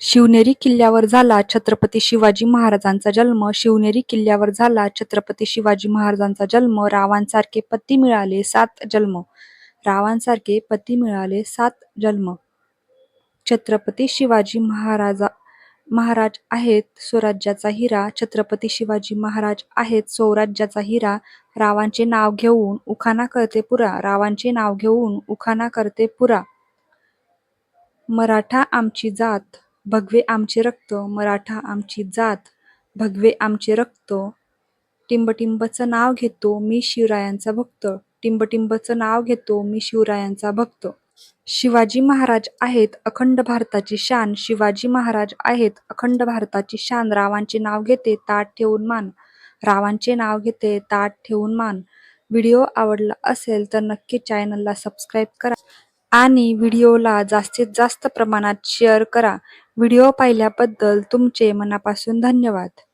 शिवनेरी किल्ल्यावर झाला छत्रपती शिवाजी महाराजांचा जन्म. शिवनेरी किल्ल्यावर झाला छत्रपती शिवाजी महाराजांचा जन्म. रावांसारखे पती मिळाले सात जन्म. रावांसारखे पती मिळाले सात जन्म. छत्रपती शिवाजी महाराजा महाराज आहेत स्वराज्याचा हिरा. छत्रपती शिवाजी महाराज आहेत स्वराज्याचा हिरा. रावांचे नाव घेऊन उखाणा करते पुरा. रावांचे नाव घेऊन उखाणा करते पुरा. मराठा आमची जात. भगवे आमचे रक्त मराठा आमची जात. भगवे आमचे रक्त टिंबटिंबचं नाव घेतो मी शिवरायांचा भक्त. टिंबटिंबचं नाव घेतो मी शिवरायांचा भक्त. शिवाजी महाराज आहेत अखंड भारताची शान. शिवाजी महाराज आहेत अखंड भारताची शान. रावांचे नाव घेते ताट ठेवून मान. रावांचे नाव घेते ताट ठेवून मान. व्हिडिओ आवडला असेल तर नक्की चॅनलला सबस्क्राईब करा. आणि व्हिडिओला जास्तीत जास्त प्रमाणात शेअर करा. व्हिडिओ पाहिल्याबद्दल तुमचे मनापासून धन्यवाद.